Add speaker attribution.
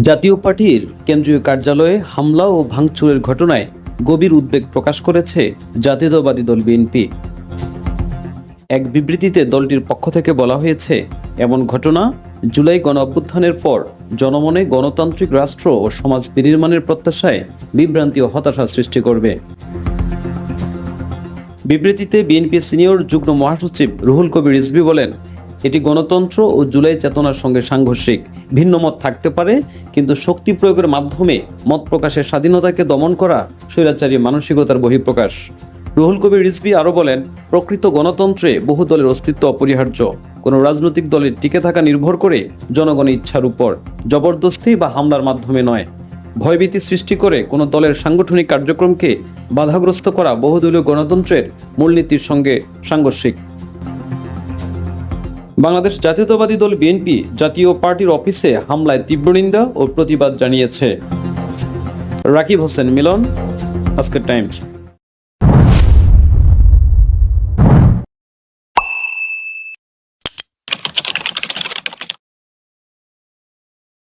Speaker 1: জাতীয় পার্টির কেন্দ্রীয় কার্যালয়ে হামলা ও ভাঙচুরের ঘটনায় গভীর উদ্বেগ প্রকাশ করেছে জাতীয়তাবাদী দল বিএনপি। এক বিবৃতিতে দলটির পক্ষ থেকে বলা হয়েছে, এমন ঘটনা জুলাই গণ অভ্যুত্থানের পর জনমনে গণতান্ত্রিক রাষ্ট্র ও সমাজ বিনির্মাণের প্রত্যাশায় বিভ্রান্তি ও হতাশা সৃষ্টি করবে। বিবৃতিতে বিএনপি সিনিয়র যুগ্ম মহাসচিব রুহুল কবির রিজভি বলেন এটি গণতন্ত্র ও জুলাই চেতনার সঙ্গে সাংঘর্ষিক। ভিন্ন মত থাকতে পারে, কিন্তু শক্তি প্রয়োগের মাধ্যমে মত প্রকাশের স্বাধীনতাকে দমন করা স্বৈরাচারী মানসিকতার বহিঃপ্রকাশ। রুহুল কবির রিজভি আরও বলেন, প্রকৃত গণতন্ত্রে বহু দলের অস্তিত্ব অপরিহার্য। কোনো রাজনৈতিক দলের টিকে থাকা নির্ভর করে জনগণের ইচ্ছার উপর, জবরদস্তি বা হামলার মাধ্যমে নয়। ভয়ভীতি সৃষ্টি করে কোনো দলের সাংগঠনিক কার্যক্রমকে বাধাগ্রস্ত করা বহুদলীয় গণতন্ত্রের মূলনীতির সঙ্গে সাংঘর্ষিক। বাংলাদেশ জাতীয়তাবাদী দল বিএনপি জাতীয় পার্টির অফিসে হামলায় তীব্র নিন্দা ও প্রতিবাদ জানিয়েছে। রাকিব হোসেন মিলন, আজকের টাইমস।